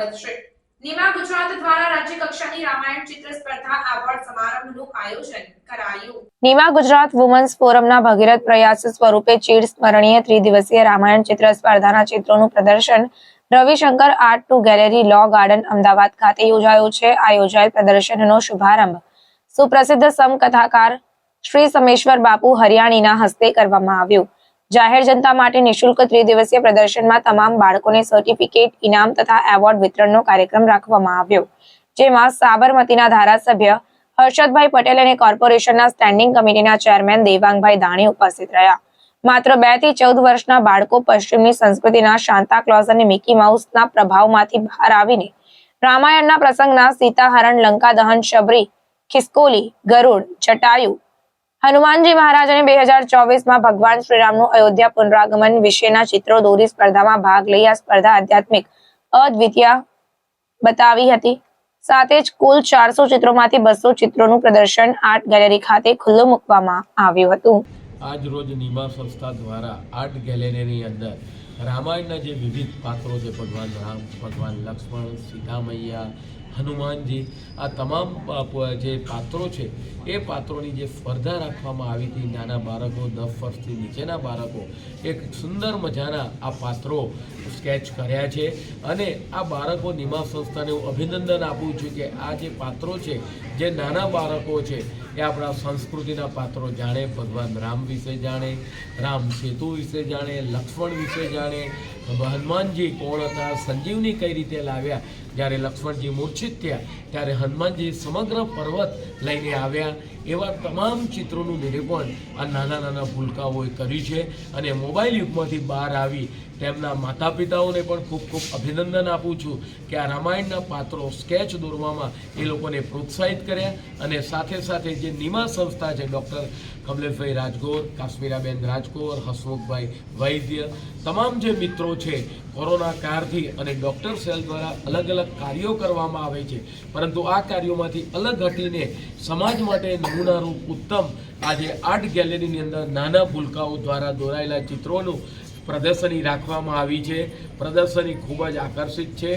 સ્વાગત છે. નિમા ગુજરાત દ્વારા રાજ્ય કક્ષાની રામાયણ ચિત્ર સ્પર્ધા એવોર્ડ સમારંભનું આયોજન કરાયું. નિમા ગુજરાત વુમન્સ ફોરમના ભગીરથ પ્રયાસ સ્વરૂપે ચીડ સ્મરણીય ત્રિદિવસીય રામાયણ ચિત્ર સ્પર્ધાના ચિત્રોનું પ્રદર્શન Ravishankar art to gallery Law Garden Ahmedabad ખાતે યોજાયો છે. આ યોજાયેલ પ્રદર્શનનો શુભારંભ સુપ્રસિદ્ધ સમકથાકાર શ્રી સમેશ્વર બાપુ હરિયાણીના હસ્તે કરવામાં આવ્યું. જાહેર જનતા માટે નિઃશુલ્ક ત્રિદિવસીય પ્રદર્શનમાં તમામ બાળકોને સર્ટિફિકેટ ઇનામ તથા એવોર્ડ વિતરણનો કાર્યક્રમ રાખવામાં આવ્યો, જેમાં સાબરમતીના ધારાસભ્ય હર્ષદભાઈ પટેલ અને કોર્પોરેશનના સ્ટેન્ડિંગ કમિટીના ચેરમેન દેવાંગભાઈ દાણી ઉપસ્થિત રહ્યા. માત્ર બેથી ચૌદ વર્ષના બાળકો પશ્ચિમની સંસ્કૃતિના શાંતા ક્લોઝ અને મિકી માઉસના પ્રભાવમાંથી બહાર આવીને રામાયણના પ્રસંગના સીતાહરણ લંકા દહન શબરી, ખિસકોલી, ગરુડ, જટાયુ હનુમાનજી મહારાજ અને બે હજાર ચોવીસમાં ભગવાન શ્રીરામનું અયોધ્યા પુનરાગમન વિશેના ચિત્રો દોરી સ્પર્ધામાં ભાગ લઈ આ સ્પર્ધા આધ્યાત્મિક અદ્વિતીય બતાવી હતી. સાથે જ કુલ ચારસો ચિત્રોમાંથી બસો ચિત્રોનું પ્રદર્શન આર્ટ ગેલેરી ખાતે ખુલ્લું મૂકવામાં આવ્યું હતું. આજ રોજ નિમા સંસ્થા દ્વારા આર્ટ ગેલેરીની અંદર રામાયણના જે વિવિધ પાત્રો છે, ભગવાન રામ, ભગવાન લક્ષ્મણ સીતા મૈયા હનુમાનજી, આ તમામ જે પાત્રો છે, એ પાત્રોની જે સ્પર્ધા રાખવામાં આવી હતી નાના બાળકો દસ વર્ષથી નીચેના બાળકો, એક સુંદર મજાના આ પાત્રો સ્કેચ કર્યા છે. અને આ બાળકો નિમા સંસ્થાને હું અભિનંદન આપું છું કે આ જે પાત્રો છે, જે નાના બાળકો છે, એ આપણા સંસ્કૃતિના પાત્રો જાણે, ભગવાન રામ વિશે જાણે, રામ સેતુ વિશે જાણે, લક્ષ્મણ વિશે જાણે હનુમાનજી કોણ હતા, સંજીવની કઈ રીતે લાવ્યા? જ્યારે લક્ષ્મણજી મૂર્છિત થયા, ત્યારે હનુમાનજી સમગ્ર પર્વત લઈને આવ્યા. એવા તમામ ચિત્રોનું નિરૂપણ આ નાના નાના ભૂલકાઓએ કર્યું છે અને મોબાઈલ યુગમાંથી બહાર આવી તેમના માતા પિતાઓને પણ ખૂબ ખૂબ અભિનંદન આપું છું કે આ રામાયણના પાત્રો સ્કેચ દોરવામાં એ લોકોને પ્રોત્સાહિત કર્યા અને સાથે સાથે જે નિમા સંસ્થા છે ડૉક્ટર કમલેશભાઈ રાજગોર, કાશ્મીરાબેન રાજગોર, હસમુખભાઈ વૈદ્ય, તમામ જે મિત્રો છે, કોરોના કાળથી અને ડૉક્ટર સેલ દ્વારા અલગ અલગ કાર્યો કરવામાં આવે છે. પરંતુ આ કાર્યોમાંથી અલગ હટીને સમાજ માટે નમૂનારૂપ ઉત્તમ. આજે આર્ટ ગેલેરીની અંદર નાના ભૂલકાઓ દ્વારા દોરાયેલા ચિત્રોનું પ્રદર્શની રાખવામાં આવી છે. પ્રદર્શની ખૂબ જ આકર્ષિત છે.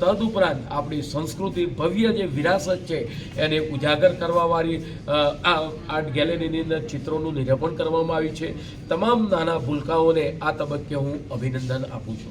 તદુપરાંત આપણી સંસ્કૃતિ ભવ્ય જે વિરાસત છે એને ઉજાગર કરવાવાળી આ આર્ટ ગેલેરીની અંદર ચિત્રોનું નિરૂપણ કરવામાં આવ્યું છે. તમામ નાના ભૂલકાઓને આ તબક્કે હું અભિનંદન આપું છું.